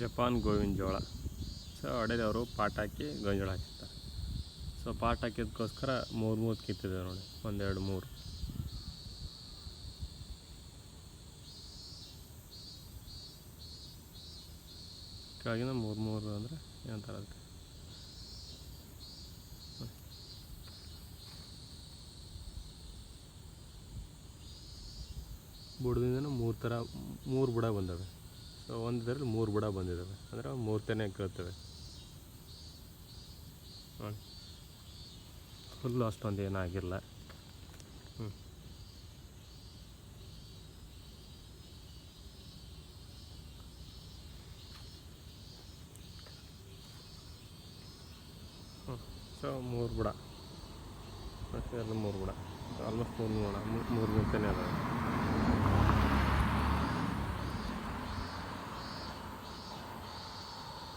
Japan ಗೋವಿನ ಜೋಳ. So ಅಡೆದು ಅವರು ಪಾಟ್ ಹಾಕಿ ಗೋವಿನ ಹಾಕಿರ್ತಾರೆ. ಸೊ ಪಾಟ್ ಹಾಕಿದ್ದಕ್ಕೋಸ್ಕರ ಮೂರು ಮೂರು ಕಿತ್ತಿದೆ ನೋಡಿ, ಒಂದೆರಡು ಮೂರು. ಕೆಳಗಿನ ಮೂರು ಮೂರು ಅಂದರೆ ಏನಂತಾರೆ ಅದಕ್ಕೆ? ಬುಡದಿಂದನೂ ಮೂರು ಥರ ಮೂರು ಬುಡ ಬಂದವೆ. ಸೊ ಒಂದರಲ್ಲಿ ಮೂರು ಬುಡ ಬಂದಿದ್ದಾವೆ ಅಂದರೆ ಮೂರು ತೆನೆ ಕೇಳ್ತವೆ. ಫುಲ್ ಫುಲ್ಲು ಅಷ್ಟೊಂದು ಏನಾಗಿಲ್ಲ ಹ್ಞೂ ಸೊ ಮೂರು ಬುಡ. ಎಲ್ಲ ಮೂರು ಬುಡ. ಆಲ್ಮೋಸ್ಟ್ ಮೂರು ಮೂರು ಮೂರು ತೆನೆ ಅದಾವೆ.